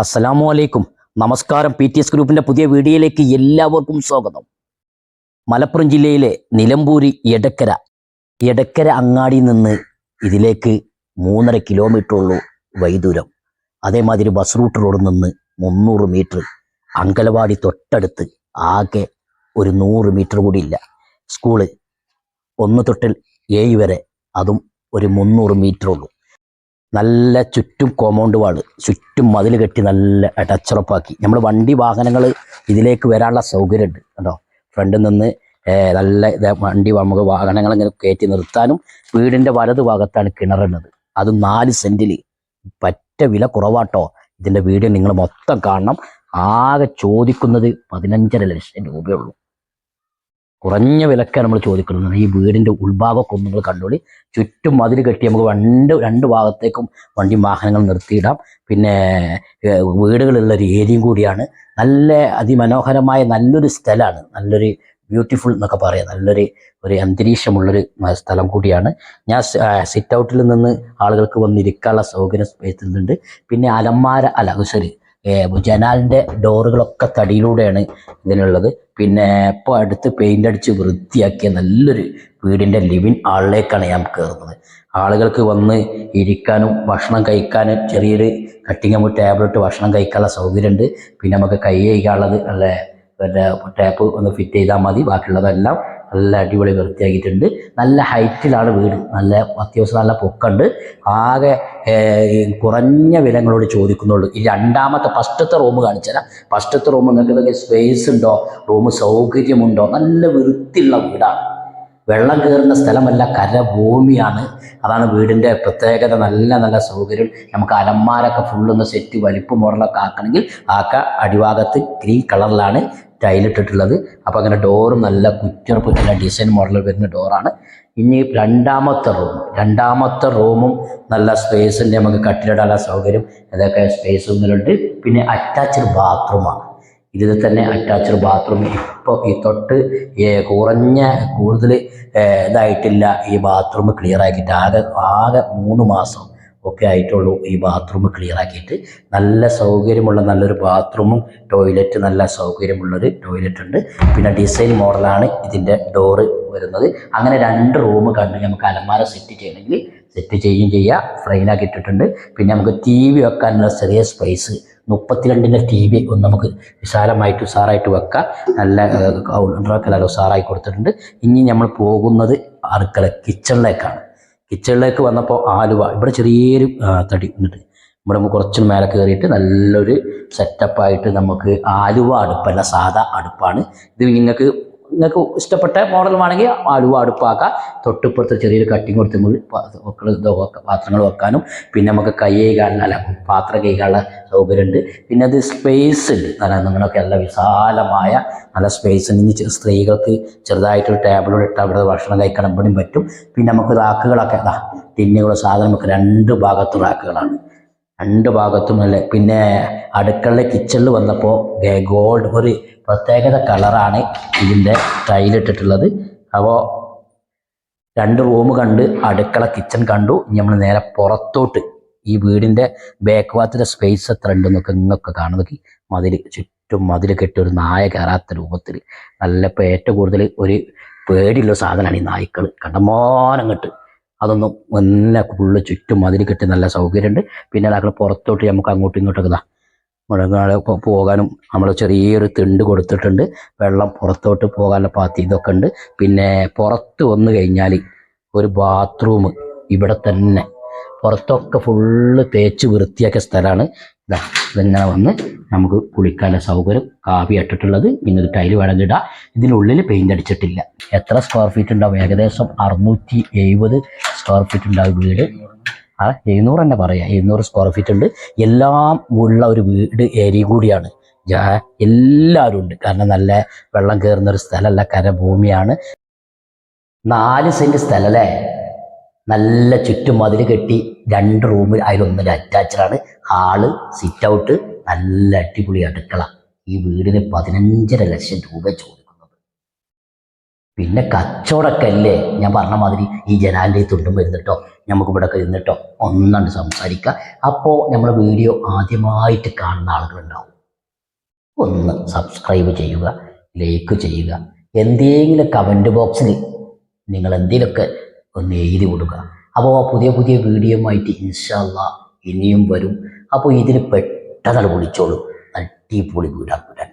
അസ്സലാമു അലൈക്കും നമസ്കാരം. പി ടി എസ് ഗ്രൂപ്പിന്റെ പുതിയ വീഡിയോയിലേക്ക് എല്ലാവർക്കും സ്വാഗതം. മലപ്പുറം ജില്ലയിലെ നിലമ്പൂരി എടക്കര. എടക്കര അങ്ങാടിയിൽ നിന്ന് ഇതിലേക്ക് മൂന്നര കിലോമീറ്റർ ഉള്ളൂ വൈദൂരം. അതേമാതിരി ബസ് റൂട്ട് റോഡിൽ നിന്ന് മുന്നൂറ് മീറ്റർ അങ്കലവാടി തൊട്ടടുത്ത് ആകെ ഒരു നൂറ് മീറ്റർ കൂടി ഇല്ല. സ്കൂൾ ഒന്ന് തൊട്ടിൽ ഏഴ് വരെ. അതും ഒരു മുന്നൂറ് മീറ്റർ ഉള്ളൂ നല്ല ചുറ്റും കോമ്പൗണ്ട് വാൾ ചുറ്റും മതിൽ കെട്ടി നല്ല അടച്ചുറപ്പാക്കി നമ്മൾ വണ്ടി വാഹനങ്ങൾ ഇതിലേക്ക് വരാനുള്ള സൗകര്യമുണ്ട് കേട്ടോ ഫ്രണ്ടിൽ നിന്ന് നല്ല വണ്ടി നമുക്ക് വാഹനങ്ങൾ ഇങ്ങനെ കയറ്റി നിർത്താനും വീടിന്റെ വലതു ഭാഗത്താണ് കിണറുള്ളത്. അത് നാല് സെന്റിൽ പറ്റ വില കുറവാട്ടോ. ഇതിന്റെ വീഡിയോ നിങ്ങൾ മൊത്തം കാണണം. ആകെ ചോദിക്കുന്നത് പതിനഞ്ചര ലക്ഷം രൂപയുള്ളൂ കുറഞ്ഞ വിലക്കാണ് നമ്മൾ ചോദിക്കുന്നത്. ഈ വീടിന്റെ ഉൾഭാഗമൊക്കെ ഒന്ന് നിങ്ങൾ കണ്ടോളി. ചുറ്റും മതിൽ കെട്ടി നമുക്ക് രണ്ട് രണ്ട് ഭാഗത്തേക്കും വണ്ടി വാഹനങ്ങൾ നിർത്തിയിടാം. പിന്നെ വീടുകളുള്ള ഒരു ഏരിയയും കൂടിയാണ്. നല്ല അതിമനോഹരമായ നല്ലൊരു സ്ഥലമാണ്. നല്ലൊരു ബ്യൂട്ടിഫുൾ എന്നൊക്കെ പറയാം. നല്ലൊരു ഒരു അന്തരീക്ഷമുള്ളൊരു സ്ഥലം കൂടിയാണ്. ഞാൻ സിറ്റ് ഔട്ടിൽ നിന്ന് ആളുകൾക്ക് വന്നിരിക്കാനുള്ള സൗകര്യം സ്പേസുന്നുണ്ട് പിന്നെ അലമാര അല്ല സോറി ജനാലിന്റെ ഡോറുകളൊക്കെ തടിയിലൂടെയാണ് ഇതിനുള്ളത്. പിന്നെ ഇപ്പോൾ അടുത്ത് പെയിന്റ് അടിച്ച് വൃത്തിയാക്കിയ നല്ലൊരു വീടിന്റെ ലിവിൻ ഹാളിലേക്കാണ് ഞാൻ കയറുന്നത്. ആളുകൾക്ക് വന്ന് ഇരിക്കാനും ഭക്ഷണം കഴിക്കാനും ചെറിയൊരു കട്ടിങ് നമുക്ക് ടേബിളിട്ട് ഭക്ഷണം കഴിക്കാനുള്ള സൗകര്യമുണ്ട്. പിന്നെ നമുക്ക് കൈ കഴിക്കാനുള്ളത് നല്ല പിന്നെ ടാപ്പ് ഒന്ന് ഫിറ്റ് ചെയ്താൽ മതി. ബാക്കിയുള്ളതെല്ലാം നല്ല അടിപൊളി വൃത്തിയാക്കിയിട്ടുണ്ട്. നല്ല ഹൈറ്റിലാണ് വീട്. നല്ല അത്യാവശ്യം നല്ല പൊക്കുണ്ട്. ആകെ കുറഞ്ഞ വിലങ്ങളോട് ചോദിക്കുന്നുള്ളൂ. ഈ രണ്ടാമത്തെ ഫസ്റ്റത്തെ റൂം കാണിച്ചുതരാം. ഫസ്റ്റത്തെ റൂം നിങ്ങൾക്ക് സ്പേസ് ഉണ്ടോ? റൂം സൗകര്യമുണ്ടോ? നല്ല വൃത്തിയുള്ള വീടാണ്. വെള്ളം കയറുന്ന സ്ഥലമല്ല കരഭൂമിയാണ്. അതാണ് വീടിന്റെ പ്രത്യേകത. നല്ല നല്ല സൗകര്യം. നമുക്ക് അലമാരൊക്കെ ഫുള്ളൊന്ന് സെറ്റ് വലിപ്പ് മോഡലൊക്കെ ആക്കണമെങ്കിൽ ആക്ക അടിഭാഗത്ത് ഗ്രീൻ കളറിലാണ് ടൈലിട്ടിട്ടുള്ളത് അപ്പോൾ അങ്ങനെ ഡോറും നല്ല കുറ്റുറപ്പ് നല്ല ഡിസൈൻ മോഡൽ വരുന്ന ഡോറാണ് ഇനി രണ്ടാമത്തെ റൂം രണ്ടാമത്തെ റൂമും നല്ല സ്പേസിന്റെ നമുക്ക് കട്ടിലിടാനുള്ള സൗകര്യം. അതൊക്കെ സ്പേസ് ഒന്നിലുണ്ട് പിന്നെ അറ്റാച്ച്ഡ് ബാത്റൂമാണ് ഇതിൽ തന്നെ അറ്റാച്ച്ഡ് ബാത്റൂം ഇപ്പോൾ ഈ തൊട്ട് കുറഞ്ഞ കൂടുതൽ ഇതായിട്ടില്ല ഈ ബാത്റൂം ക്ലിയർ ആക്കിയിട്ട്. ആകെ ആകെ മൂന്ന് മാസം ഒക്കെ ആയിട്ടുള്ളൂ ഈ ബാത്റൂം ക്ലിയർ ആക്കിയിട്ട്. നല്ല സൗകര്യമുള്ള നല്ലൊരു ബാത്റൂമും ടോയ്ലറ്റ് നല്ല സൗകര്യമുള്ളൊരു ടോയ്ലറ്റ് ഉണ്ട്. പിന്നെ ഡിസൈൻ മോഡലാണ് ഇതിന്റെ ഡോറ് വരുന്നത്. അങ്ങനെ രണ്ട് റൂം കണ്ട് നമുക്ക് അലമാര സെറ്റ് ചെയ്യണമെങ്കിൽ സെറ്റ് ചെയ്യുകയും ചെയ്യുക ഫ്രെയിനാക്കി ഇട്ടിട്ടുണ്ട്. പിന്നെ നമുക്ക് ടി വി വെക്കാനുള്ള ചെറിയ സ്പേസ് മുപ്പത്തിരണ്ടിന്റെ ടി വി ഒന്ന് നമുക്ക് വിശാലമായിട്ട് ഉഷാറായിട്ട് വെക്കാം. നല്ല കൗണ്ടറൊക്കെ നല്ല ഉഷാറായി കൊടുത്തിട്ടുണ്ട്. ഇനി നമ്മൾ പോകുന്നത് അടുക്കള കിച്ചണിലേക്കാണ്. കിച്ചണിലേക്ക് വന്നപ്പോൾ ആലുവ ഇവിടെ ചെറിയൊരു തടി ഉണ്ട്. ഇവിടെ കുറച്ച് മേലെ കയറിയിട്ട് നല്ലൊരു സെറ്റപ്പായിട്ട് നമുക്ക് ആലുവ അടുപ്പല്ല സാധാ അടുപ്പാണ്. ഇത് നിങ്ങൾക്ക് നിങ്ങൾക്ക് ഇഷ്ടപ്പെട്ട മോഡൽ വേണമെങ്കിൽ അലുവ അടുപ്പാക്കാം. തൊട്ടിപ്പുറത്ത് ചെറിയൊരു കട്ടിങ് കൊടുത്ത് പാത്രങ്ങൾ വെക്കാനും. പിന്നെ നമുക്ക് കൈ കഴുകാനുള്ള അല്ല പാത്രം കഴുകാനുള്ള സൗകര്യമുണ്ട്. പിന്നെ അത് സ്പേസ് ഉണ്ട്. നല്ല നിങ്ങളൊക്കെ നല്ല വിശാലമായ നല്ല സ്പേസ് ഉണ്ട്. ഇനി സ്ത്രീകൾക്ക് ചെറുതായിട്ടൊരു ടേബിളോട് ഇട്ട് അവിടെ ഭക്ഷണം കഴിക്കണം പറ്റും. പിന്നെ നമുക്ക് റാക്കുകളൊക്കെ അതാ ടിന്നുകൾ സാധനം നമുക്ക് രണ്ട് ഭാഗത്തും റാക്കുകളാണ് രണ്ട് ഭാഗത്തും നല്ല പിന്നെ അടുക്കള കിച്ചണിൽ വന്നപ്പോൾ ഗോൾഡ് ഒരു പ്രത്യേകത കളറാണ് ഇതിന്റെ ടൈലിട്ടിട്ടുള്ളത് അപ്പോൾ രണ്ട് റൂം കണ്ട് അടുക്കള കിച്ചൺ കണ്ടു. ഇനി നമ്മൾ നേരെ പുറത്തോട്ട് ഈ വീടിന്റെ ബാക്ക് ഭാഗത്തിന്റെ സ്പേസ് എത്ര ഉണ്ടെന്നൊക്കെ ഇന്നൊക്കെ കാണുന്നത് മതിൽ ചുറ്റും മതിൽ കെട്ടി ഒരു നായ കയറാത്ത രൂപത്തിൽ നല്ല ഇപ്പോൾ ഏറ്റവും കൂടുതൽ ഒരു പേടിയുള്ള സാധനമാണ് ഈ നായ്ക്കൾ കണ്ടമാനം കെട്ട് അതൊന്നും നല്ല ഫുള്ള് ചുറ്റും മതിൽ കെട്ടി നല്ല സൗകര്യമുണ്ട്. പിന്നെ അതാക്കൾ പുറത്തോട്ട് നമുക്ക് അങ്ങോട്ടും ഇങ്ങോട്ടൊക്കെ ഇതാ മുഴങ്ങാട് പോകാനും നമ്മൾ ചെറിയൊരു തിണ്ട് കൊടുത്തിട്ടുണ്ട്. വെള്ളം പുറത്തോട്ട് പോകാനുള്ള പാത്തി ഇതൊക്കെ ഉണ്ട്. പിന്നെ പുറത്ത് വന്നു കഴിഞ്ഞാൽ ഒരു ബാത്റൂം ഇവിടെ തന്നെ. പുറത്തൊക്കെ ഫുള്ള് തേച്ച് വൃത്തിയാക്കിയ സ്ഥലമാണ്. ഇതെങ്ങനെ വന്ന് നമുക്ക് കുളിക്കാനുള്ള സൗകര്യം കാവി ഇട്ടിട്ടുള്ളത്. നിങ്ങൾ ടൈൽ വേണമെങ്കിൽ ഇടാം. ഇതിനുള്ളിൽ പെയിന്റ് അടിച്ചിട്ടില്ല. എത്ര സ്ക്വയർ ഫീറ്റ് ഉണ്ടാവും? ഏകദേശം അറുന്നൂറ്റി എഴുപത് സ്ക്വയർ ഫീറ്റ് ഉണ്ടാവും വീട്. ആ എഴുന്നൂറ് തന്നെ പറയാം. എഴുന്നൂറ് സ്ക്വയർ ഫീറ്റ് ഉണ്ട്. എല്ലാം ഉള്ള ഒരു വീട് ഏരിയ കൂടിയാണ്. എല്ലാവരും ഉണ്ട്. കാരണം നല്ല വെള്ളം കയറുന്ന ഒരു സ്ഥലമല്ല. കരഭൂമിയാണ്. നാല് സെന്റ് സ്ഥലം അല്ലേ നല്ല ചുറ്റും മതിൽ കെട്ടി രണ്ട് റൂമിൽ അതിലൊന്നിൽ അറ്റാച്ചഡാണ് ഹാൾ സിറ്റ് ഔട്ട് നല്ല അടിപൊളി അടുക്കള. ഈ വീടിന് പതിനഞ്ചര ലക്ഷം രൂപ ചോദിക്കുന്നത് പിന്നെ കച്ചവടക്കല്ലേ? ഞാൻ പറഞ്ഞ മാതിരി ഈ ജനാലിന്റെ തുണ്ടും വരുന്നിട്ടോ? നമുക്ക് ഇവിടെ ഇരുന്നിട്ടോ? ഒന്നുണ്ട് സംസാരിക്കുക അപ്പോൾ നമ്മൾ വീഡിയോ ആദ്യമായിട്ട് കാണുന്ന ആളുകളുണ്ടാവും. ഒന്ന് സബ്സ്ക്രൈബ് ചെയ്യുക ലൈക്ക് ചെയ്യുക. എന്തെങ്കിലും കമന്റ് ബോക്സിൽ നിങ്ങൾ എന്തെങ്കിലുമൊക്കെ ഒന്ന് എഴുതി കൊടുക്കുക. അപ്പോൾ പുതിയ പുതിയ വീഡിയോ ആയിട്ട് ഇൻഷാല്ല ഇനിയും വരും. അപ്പോൾ ഇതിന് പെട്ടെന്ന് വിളിച്ചോളൂ. പൊളി രണ്ടാം